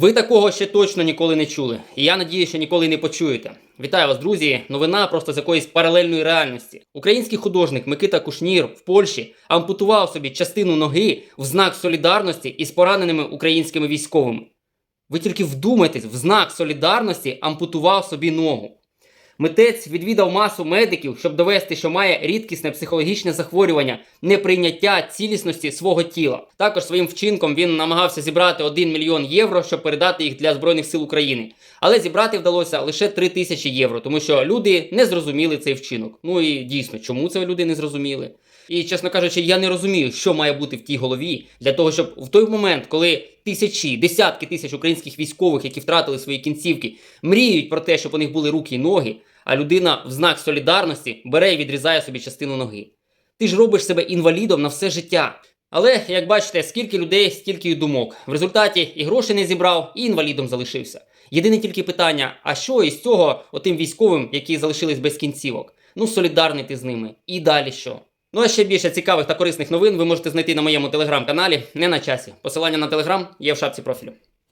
Ви такого ще точно ніколи не чули, і я надію, що ніколи не почуєте. Вітаю вас, друзі! Новина просто з якоїсь паралельної реальності. Український художник Микита Кушнір в Польщі ампутував собі частину ноги в знак солідарності із пораненими українськими військовими. Ви тільки вдумайтесь, в знак солідарності ампутував собі ногу. Митець відвідав масу медиків, щоб довести, що має рідкісне психологічне захворювання, неприйняття цілісності свого тіла. Також своїм вчинком він намагався зібрати 1 мільйон євро, щоб передати їх для Збройних сил України. Але зібрати вдалося лише 3 тисячі євро, тому що люди не зрозуміли цей вчинок. Ну і дійсно, чому це люди не зрозуміли? І чесно кажучи, я не розумію, що має бути в тій голові для того, щоб в той момент, коли тисячі, десятки тисяч українських військових, які втратили свої кінцівки, мріють про те, щоб у них були руки і ноги, а людина в знак солідарності бере і відрізає собі частину ноги. Ти ж робиш себе інвалідом на все життя. Але як бачите, скільки людей, стільки й думок. В результаті і грошей не зібрав, і інвалідом залишився. Єдине тільки питання: а що із цього отим військовим, які залишились без кінцівок? Ну, солідарний ти з ними. І далі що? Ну а ще більше цікавих та корисних новин ви можете знайти на моєму телеграм-каналі не на часі. Посилання на телеграм є в шапці профілю.